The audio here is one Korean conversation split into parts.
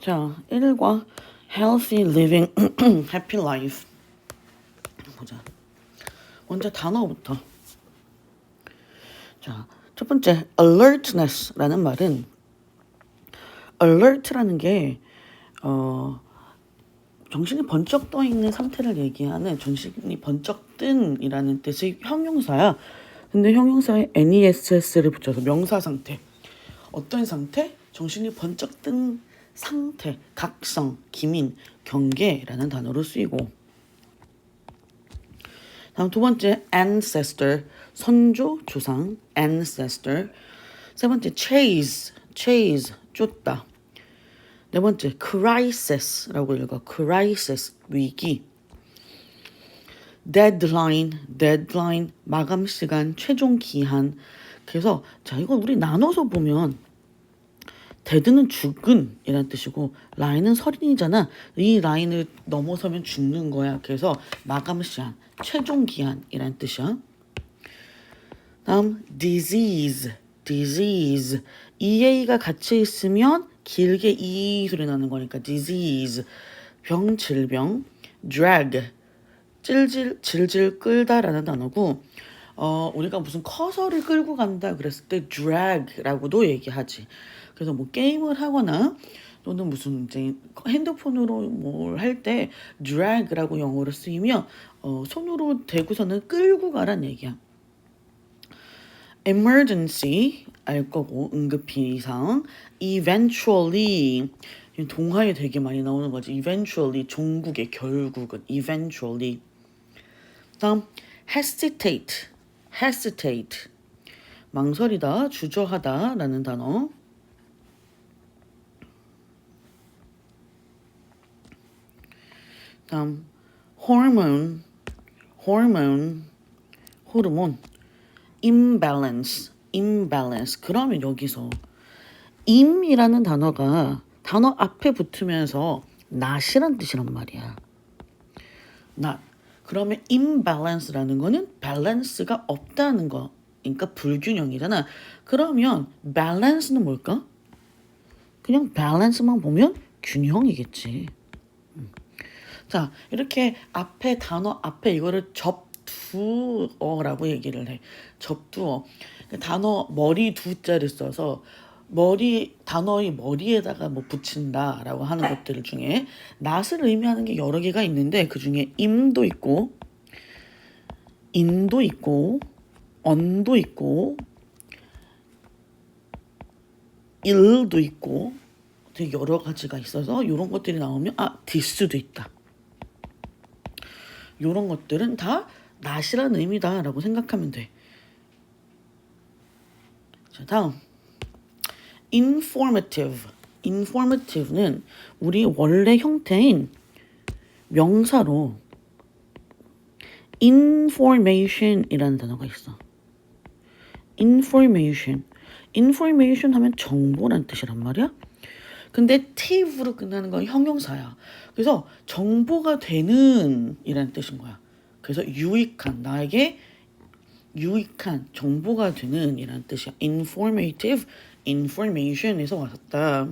자, 1과 healthy living, happy life. 보자. 먼저 단어부터. 자, 첫 번째 alertness라는 말은 alert라는 게 어, 정신이 번쩍 떠 있는 상태를 얘기하는 정신이 번쩍 뜬이라는 뜻의 형용사야. 근데 형용사에 ness를 붙여서 명사 상태. 어떤 상태? 정신이 번쩍 뜬 상태, 각성, 기민, 경계라는 단어로 쓰이고. 다음 두 번째 ancestor, 선조, 조상, ancestor. 세 번째 chase, chase, 쫓다. 네 번째 crisis라고 읽어. crisis 위기. deadline, deadline 마감 시간, 최종 기한. 그래서 자 이거 우리 나눠서 보면 dead는 죽은 이란 뜻이고 line은 설인이잖아. 이 라인을 넘어서면 죽는 거야. 그래서 마감 시한, 최종 기한이란 뜻이야. 다음 disease, disease. ea가 같이 있으면 길게 이 소리 나는 거니까 disease. 병, 질병. drag. 찔질 질질 끌다라는 단어고 어 우리가 무슨 커서를 끌고 간다 그랬을 때 drag라고도 얘기하지. 그래서 뭐 게임을 하거나 또는 무슨 이제 핸드폰으로 뭘 할 때 drag라고 영어로 쓰이면 어 손으로 대고서는 끌고 가란 얘기야. emergency 알 거고 응급히 이상. Eventually. 동화에 되게 많이 나오는 거지. Eventually 종국의 결국은. Eventually. 다음 hesitate hesitate 망설이다 주저하다 라는 단어 다음 hormone hormone 호르몬 imbalance, imbalance. 그러면 여기서 im이라는 단어가 단어 앞에 붙으면서 not이란 뜻이란 말이야. not. 그러면 imbalance라는 거는 balance가 없다는 거. 그러니까 불균형이잖아. 그러면 balance는 뭘까? 그냥 balance만 보면 균형이겠지. 음. 자, 이렇게 앞에 단어 앞에 이거를 접두어라고 얘기를 해. 접두어. 그 단어 머리 두자를 써서 머리 단어의 머리에다가 뭐 붙인다라고 하는 것들 중에 낫을 의미하는 게 여러 개가 있는데 그 중에 임도 있고 인도 있고 언도 있고 일도 있고 되게 여러 가지가 있어서 이런 것들이 나오면 아 디스도 있다. 이런 것들은 다 낫이라는 의미다라고 생각하면 돼. 자, 다음. Informative. informative는 우리 원래 형태인 명사로 information이라는 단어가 있어. information. information 하면 정보란 뜻이란 말이야. 근데 tive로 끝나는 건 형용사야. 그래서 정보가 되는 이라는 뜻인 거야. 그래서 유익한 나에게 유익한 정보가 되는 이라는 뜻이야. informative, information에서 왔다.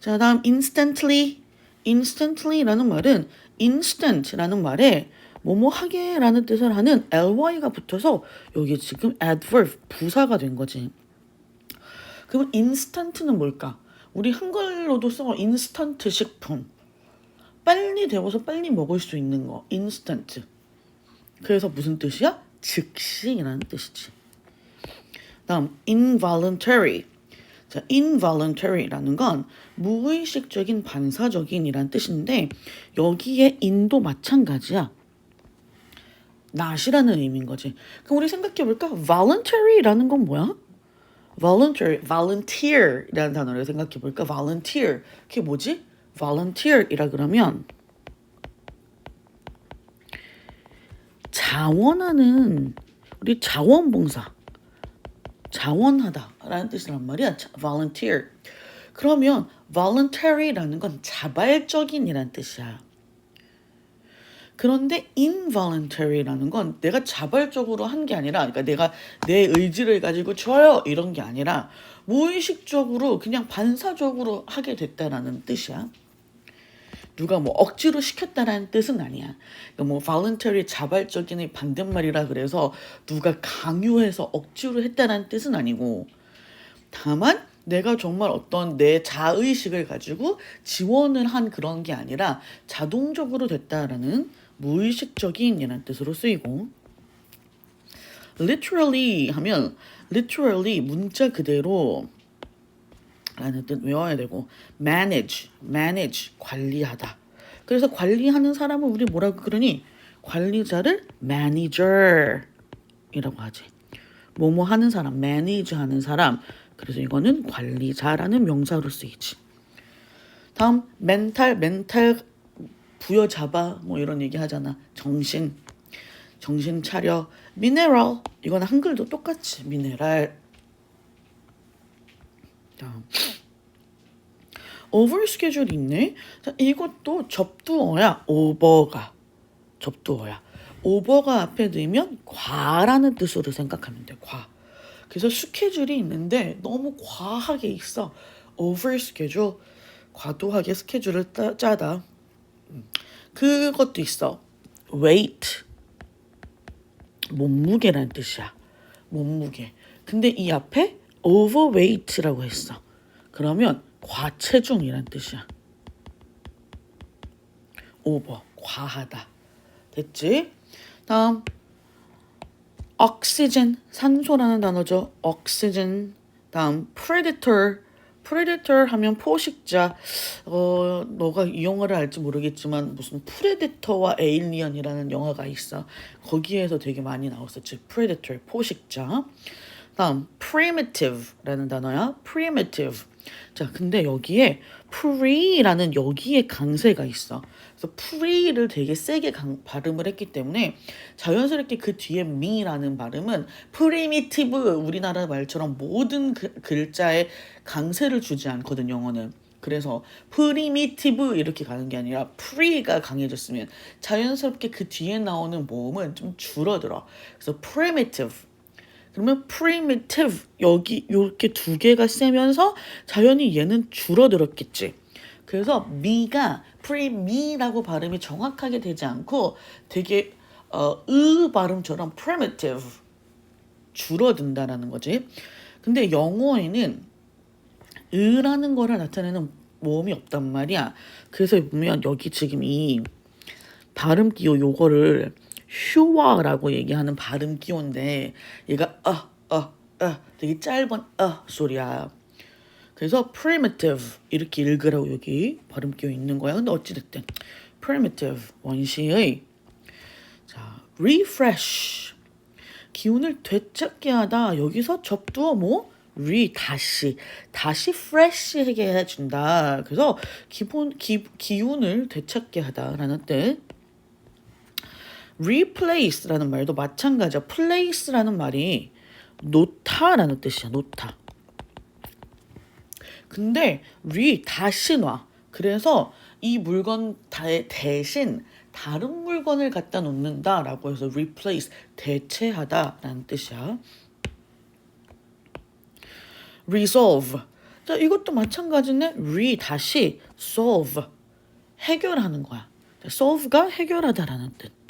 자, 다음 instantly. instantly라는 말은 instant라는 말에 뭐뭐 하게라는 뜻을 하는 ly가 붙어서 여기 지금 adverb 부사가 된 거지. 그럼 instant는 뭘까? 우리 한글로도 써 인스턴트 식품. 빨리 데워서 빨리 먹을 수 있는 거. 인스턴트. 그래서 무슨 뜻이야? 즉시라는 뜻이지. 다음 involuntary. 자, involuntary라는 건 무의식적인 반사적인이란 뜻인데 여기에 인도 마찬가지야. 낫이라는 의미인 거지. 그럼 우리 생각해 볼까? voluntary라는 건 뭐야? voluntary, volunteer이라는 단어를 생각해 볼까? volunteer. 그게 뭐지? volunteer이라 그러면 자원하는 우리 자원봉사 자원하다라는 뜻이란 말이야. volunteer. 그러면 voluntary라는 건 자발적인이란 뜻이야. 그런데 involuntary라는 건 내가 자발적으로 한 게 아니라 그러니까 내가 내 의지를 가지고 줘요 이런 게 아니라 무의식적으로 그냥 반사적으로 하게 됐다라는 뜻이야. 누가 뭐 억지로 시켰다라는 뜻은 아니야. 그러니까 뭐 voluntary 자발적인의 반대말이라 그래서 누가 강요해서 억지로 했다라는 뜻은 아니고 다만 내가 정말 어떤 내 자의식을 가지고 지원을 한 그런 게 아니라 자동적으로 됐다라는 무의식적인 이라는 뜻으로 쓰이고 literally 하면 literally 문자 그대로 라는 뜻 외워야 되고 manage, manage 관리하다. 그래서 관리하는 사람을 우리 뭐라고 그러니 관리자를 manager이라고 하지. 뭐뭐 하는 사람, manage 하는 사람. 그래서 이거는 관리자라는 명사로 쓰이지. 다음 멘탈, 멘탈 부여잡아 뭐 이런 얘기 하잖아. 정신, 정신 차려. 미네랄 이거는 한글도 똑같이 미네랄. 다음 오버 스케줄이 있네. 자, 이것도 접두어야 오버가 접두어야 오버가 앞에 넣으면 과라는 뜻으로 생각하면 돼. 과. 그래서 스케줄이 있는데 너무 과하게 있어. 오버 스케줄 과도하게 스케줄을 따, 짜다. 음. 그것도 있어. weight 몸무게라는 뜻이야. 몸무게. 근데 이 앞에 overweight라고 했어. 그러면 과체중이란 뜻이야. over 과하다. 됐지? 다음 oxygen 산소라는 단어죠. oxygen. 다음 predator 프레데터 하면 포식자. 어, 너가 이 영화를 알지 모르겠지만 무슨 프레데터와 에일리언이라는 영화가 있어. 거기에서 되게 많이 나왔었지. 프레데터 포식자. 다음 primitive라는 단어야. primitive. 자, 근데 여기에 pre라는 여기에 강세가 있어. 그래서 pre를 되게 세게 강, 발음을 했기 때문에 자연스럽게 그 뒤에 me라는 발음은 primitive 우리나라 말처럼 모든 그, 글자에 강세를 주지 않거든 영어는. 그래서 primitive 이렇게 가는 게 아니라 pre가 강해졌으면 자연스럽게 그 뒤에 나오는 모음은 좀 줄어들어. 그래서 primitive 그러면 primitive 여기 이렇게 두 개가 세면서 자연히 얘는 줄어들었겠지. 그래서 me가 pre-me라고 발음이 정확하게 되지 않고 되게 어, 으 발음처럼 primitive 줄어든다라는 거지. 근데 영어에는 으라는 거를 나타내는 모음이 없단 말이야. 그래서 보면 여기 지금 이 발음 기호 요거를 슈와라고 얘기하는 발음 기호인데 얘가 어, 어, 어 되게 짧은 어 소리야. 그래서 primitive 이렇게 읽으라고 여기 발음 기호 있는 거야. 근데 어찌 됐든 primitive 원시의 자 refresh 기운을 되찾게 하다 여기서 접두어 뭐 re 다시 다시 fresh하게 해준다. 그래서 기본 기, 기운을 되찾게 하다라는 뜻. Replace라는 말도 마찬가지야. place라는 말이 놓다라는 뜻이야. 놓다. 근데 re 다시 놔. 그래서 이 물건 대신 다른 물건을 갖다 놓는다라고 해서 replace 대체하다라는 뜻이야. resolve. 자, 이것도 마찬가지네. re 다시 solve. 해결하는 거야. solve가 해결하다라는 뜻.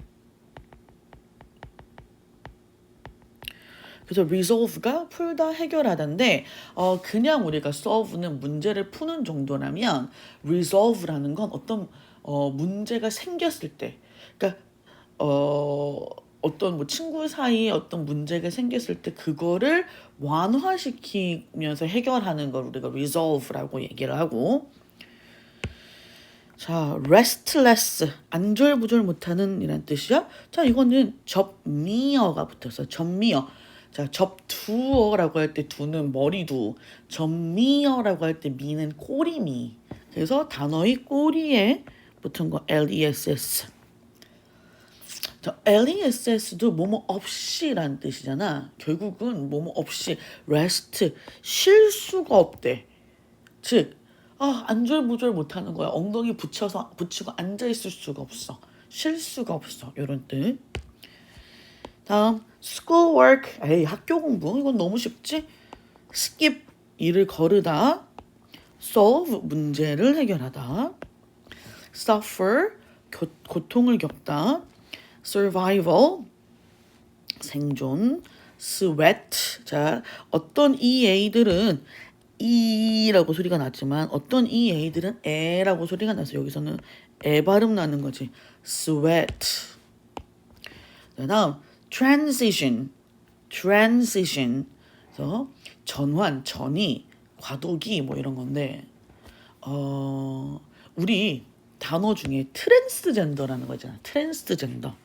그래서 resolve가 풀다 해결하다인데 어 그냥 우리가 solve는 문제를 푸는 정도라면 resolve라는 건 어떤 어 문제가 생겼을 때 그러니까 어 어떤 뭐 친구 사이에 어떤 문제가 생겼을 때 그거를 완화시키면서 해결하는 걸 우리가 resolve라고 얘기를 하고 자, restless 안절부절 못하는 이란 뜻이야. 자, 이거는 접미어가 붙어서 접미어. 자, 접두어라고 할 때 두는 머리두, 접미어라고 할 때 미는 꼬리미. 그래서 단어의 꼬리에 붙은 거 LESS. 자, LESS도 뭐뭐 없이란 뜻이잖아. 결국은 뭐뭐 없이 rest 쉴 수가 없대. 즉, 아, 안절부절 못하는 거야. 엉덩이 붙여서 붙이고 앉아 있을 수가 없어. 쉴 수가 없어. 이런 뜻. 다음 schoolwork. 에이 학교 공부 이건 너무 쉽지. skip 일을 거르다. solve 문제를 해결하다. suffer 교, 고통을 겪다. survival 생존. sweat 자 어떤 EA들은 이라고 소리가 났지만 어떤 EA들은 에라고 소리가 나서 여기서는 에 발음 나는 거지. sweat. 자, 다음 transition. transition. 그래서 전환, 전이, 과도기 뭐 이런 건데 어 우리 단어 중에 트랜스젠더라는 거 있잖아. 트랜스젠더.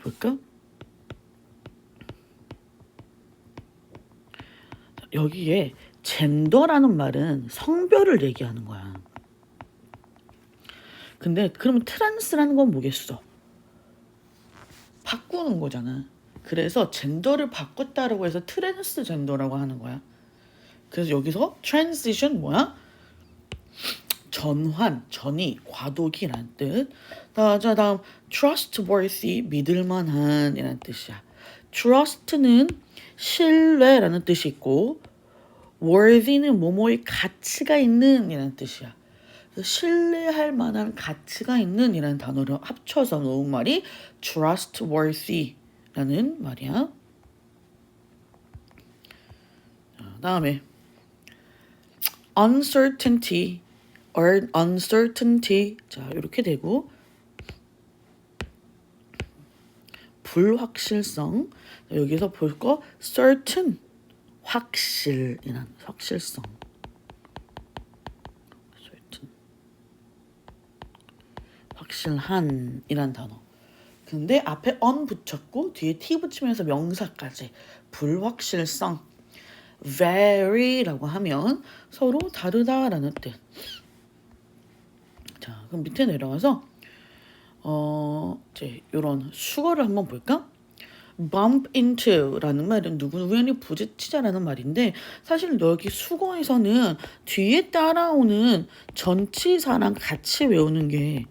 볼까? 여기에 젠더라는 말은 성별을 얘기하는 거야. 근데 그러면 트랜스라는 건 뭐겠어? 바꾸는 거잖아. 그래서 젠더를 바꿨다라고 해서 트랜스 젠더라고 하는 거야. 그래서 여기서 transition 뭐야? 전환, 전이, 과도기라는 뜻. 자, 자, 다음 trustworthy, 믿을만한 이라는 뜻이야. trust는 신뢰라는 뜻이 있고 worthy는 뭐뭐의 가치가 있는 이라는 뜻이야. 그래서 신뢰할 만한 가치가 있는 이라는 단어를 합쳐서 놓은 말이 trustworthy라는 말이야. 자, 다음에 uncertainty or uncertainty. 자 이렇게 되고 불확실성. 여기서 볼 거 certain 확실이란 확실성 certain 확실한 이란 단어 근데 앞에 on 붙였고 뒤에 t 붙이면서 명사까지 불확실성 vary라고 하면 서로 다르다라는 뜻. 자, 그럼 밑에 내려가서 어, 이제 이런 수거를 한번 볼까? bump into라는 말은 누구 우연히 부딪히자라는 말인데 사실 여기 수거에서는 뒤에 따라오는 전치사랑 같이 외우는 게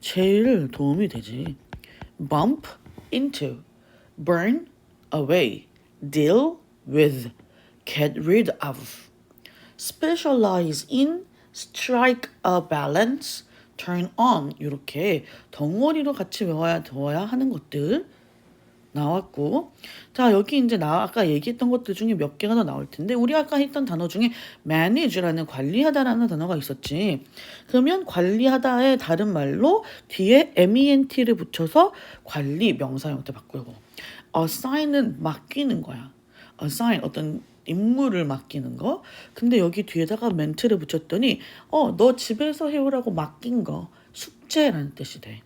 제일 도움이 되지. bump into, burn away, deal with, get rid of, specialize in, strike a balance, turn on 이렇게 덩어리로 같이 외워야 되어야 하는 것들 나왔고. 자 여기 이제 나 아까 얘기했던 것들 중에 몇 개가 더 나올 텐데 우리 아까 했던 단어 중에 manage라는 관리하다라는 단어가 있었지. 그러면 관리하다의 다른 말로 뒤에 ment를 붙여서 관리 명사 형태 바꾸고. assign은 맡기는 거야. assign 어떤 임무를 맡기는 거. 근데 여기 뒤에다가 멘트를 붙였더니 어, 너 집에서 해오라고 맡긴 거. 숙제라는 뜻이 돼.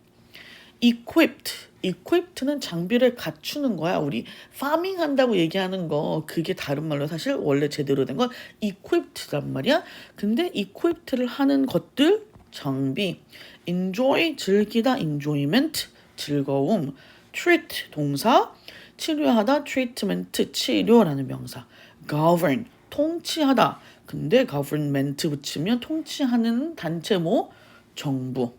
Equipped. equipped는 장비를 갖추는 거야. 우리 파밍 한다고 얘기하는 거 그게 다른 말로 사실 원래 제대로 된 건 equipped란 말이야. 근데 equipped를 하는 것들 장비 enjoy 즐기다 enjoyment 즐거움 treat 동사 치료하다 treatment 치료라는 명사 govern 통치하다. 근데 government 붙이면 통치하는 단체모 정부.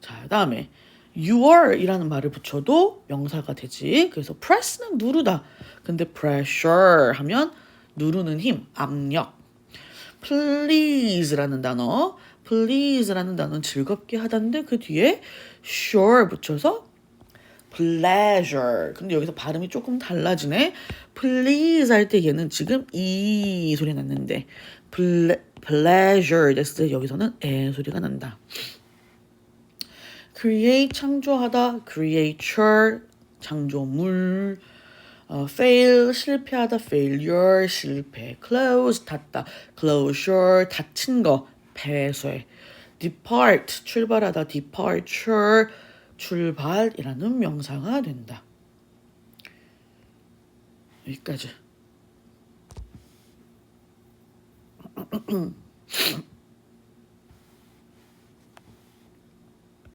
자, 그다음에 you're 이라는 말을 붙여도 명사가 되지. 그래서 press는 누르다. 근데 pressure 하면 누르는 힘, 압력. please라는 단어. please라는 단어는 즐겁게 하다인데 그 뒤에 sure 붙여서 pleasure. 근데 여기서 발음이 조금 달라지네. please 할 때 얘는 지금 이 소리 났는데 ple, pleasure 됐을 때 여기서는 에 소리가 난다. Create 창조하다, creature 창조물, 어, fail 실패하다, failure 실패, close 닫다, closure 닫힌 거, 폐쇄, depart 출발하다, departure 출발이라는 명사가 된다. 여기까지.